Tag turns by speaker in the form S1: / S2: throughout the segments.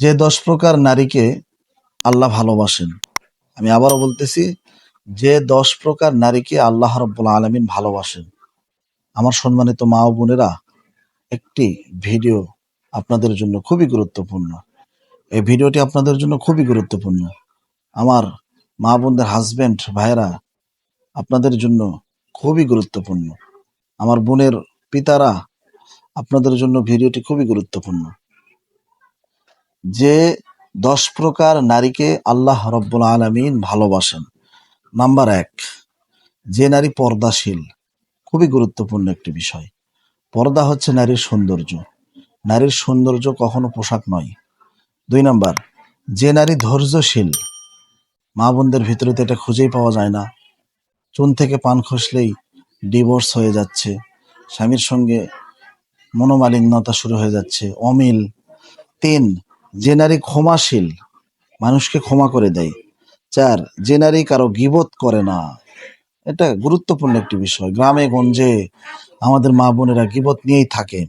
S1: যে দশ প্রকার নারীকে আল্লাহ ভালোবাসেন, আমি আবারও বলতেছি, যে দশ প্রকার নারীকে আল্লাহ রব্বুল আলমিন ভালোবাসেন। আমার সম্মানিত মা ও বোনেরা, একটি ভিডিও আপনাদের জন্য খুবই গুরুত্বপূর্ণ। এই ভিডিওটি আপনাদের জন্য খুবই গুরুত্বপূর্ণ। আমার মা বোনদের হাজবেন্ড ভাইয়েরা আপনাদের জন্য খুবই গুরুত্বপূর্ণ। আমার বোনের পিতারা আপনাদের জন্য ভিডিওটি খুবই গুরুত্বপূর্ণ। যে দশ প্রকার নারীকে আল্লাহ রব্বুল আলমিন ভালোবাসেন। নাম্বার এক, যে নারী পর্দাশীল, খুবই গুরুত্বপূর্ণ একটি বিষয়। পর্দা হচ্ছে নারীর সৌন্দর্য। নারীর সৌন্দর্য কখনো পোশাক নয়। দুই নাম্বার, যে নারী ধৈর্যশীল, মা বোনদের ভিতরে তো এটা খুঁজেই পাওয়া যায় না। চুন থেকে পান খসলেই ডিভোর্স হয়ে যাচ্ছে, স্বামীর সঙ্গে মনোমালিন্যতা শুরু হয়ে যাচ্ছে, অমিল, তিন যে নারী ক্ষমাশীল, মানুষকে ক্ষমা করে দেয়। চার, যে নারী কারও গিবত করে না। এটা গুরুত্বপূর্ণ একটি বিষয়। গ্রামে, গঞ্জে আমাদের মা বোনেরা গিবত নিয়েই থাকে।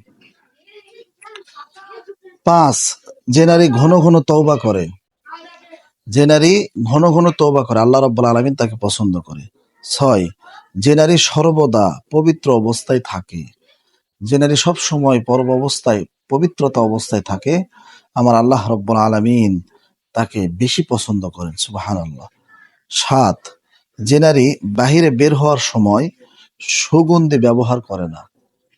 S1: পাঁচ, যে নারী ঘন ঘন তৌবা করে। যে নারী ঘন ঘন তৌবা করে, আল্লাহ রব্বুল আলমিন তাকে পছন্দ করে। ছয়, যে নারী সর্বদা পবিত্র অবস্থায় থাকে। যে নারী সব সময় পর্ব অবস্থায় পবিত্রতা অবস্থায় থাকে, আমার আল্লাহ রব্বুল আলমিন তাকে বেশি পছন্দ করেন সুবাহান আল্লাহ সাত, যে নারী বাহিরে বের হওয়ার সময় সুগন্ধি ব্যবহার করে না।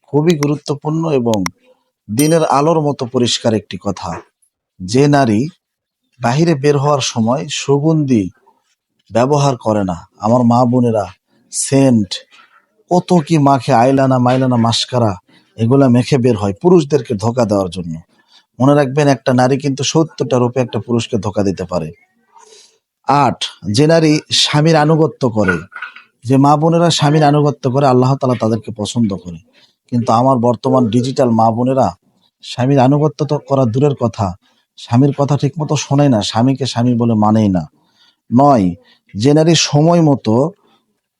S1: খুবই গুরুত্বপূর্ণ এবং দিনের আলোর মতো পরিষ্কার একটি কথা। যে নারী বাহিরে বের হওয়ার সময় সুগন্ধি ব্যবহার করে না। আমার মা বোনেরা সেন্ট, কত কি মাখে আইলানা মাইলানা মাস্কারা এগুলা মেখে বের হয় পুরুষদেরকে ধোকা দেওয়ার জন্য। মনে রাখবেন একটা নারী কিন্তু সত্তরটা রূপে একটা পুরুষকে ধোকা দিতে পারে। আট, যে নারী স্বামীর আনুগত্য করে, যে মা বোনেরা স্বামীর আনুগত্য করে, আল্লাহ তালা তাদেরকে পছন্দ করে। কিন্তু আমার বর্তমান ডিজিটাল মা বোনেরা স্বামীর আনুগত্য তো করা দূরের কথা, স্বামীর কথা ঠিক মতো শোনে না, স্বামীকে স্বামী বলে মানেই না। নয়, যে নারী সময় মতো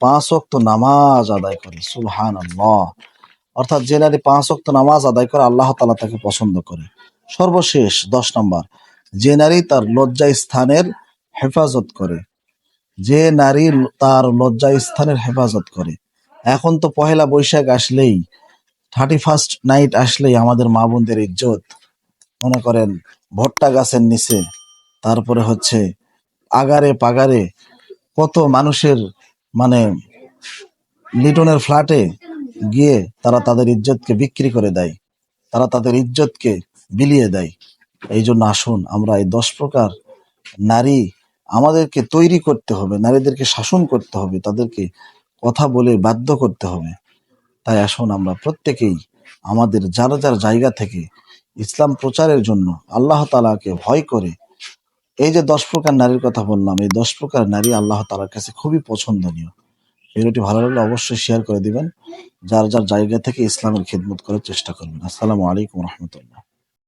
S1: পাঁচ অক্ত নামাজ আদায় করে সুলহান আল্লাহ অর্থাৎ যে নারী পাঁচ অক্ত নামাজ আদায় করে, আল্লাহ তালা তাকে পছন্দ করে। সর্বশেষ দশ নম্বর, যে নারী তার লজ্জা স্থানের হেফাজত করে। যে নারী তার লজ্জা স্থানের হেফাজত করে। এখন তো পহেলা বৈশাখ আসলেই থার্টি ফার্স্ট নাইট আসলেই আমাদের মা বোনদের ইজ্জত। মনে করেন, ভট্টা গাছের নিচে, তারপরে হচ্ছে আগারে পাগারে কত মানুষের মানে লিটনের ফ্ল্যাটে গিয়ে তারা তাদের ইজ্জতকে বিক্রি করে দেয়। তারা তাদের ইজ্জতকে বিলিয়ে দেয়। এই জন্য আসুন, আমরা এই দশ প্রকার নারী আমাদেরকে তৈরি করতে হবে, নারীদেরকে শাসন করতে হবে, তাদেরকে কথা বলে বাধ্য করতে হবে। তাই আসুন, আমরা প্রত্যেকেই আমাদের যার যার জায়গা থেকে ইসলাম প্রচারের জন্য আল্লাহ তালাকে ভয় করে, এই যে দশ প্রকার নারীর কথা বললাম, এই দশ প্রকার নারী আল্লাহ তালার কাছে খুবই পছন্দনীয়। ভিডিওটি ভালো লাগলে অবশ্যই শেয়ার করে দিবেন। যার যার জায়গা থেকে ইসলামের খেদমত করার চেষ্টা করবেন। আসসালামু আলাইকুম রহমতুল্লাহ।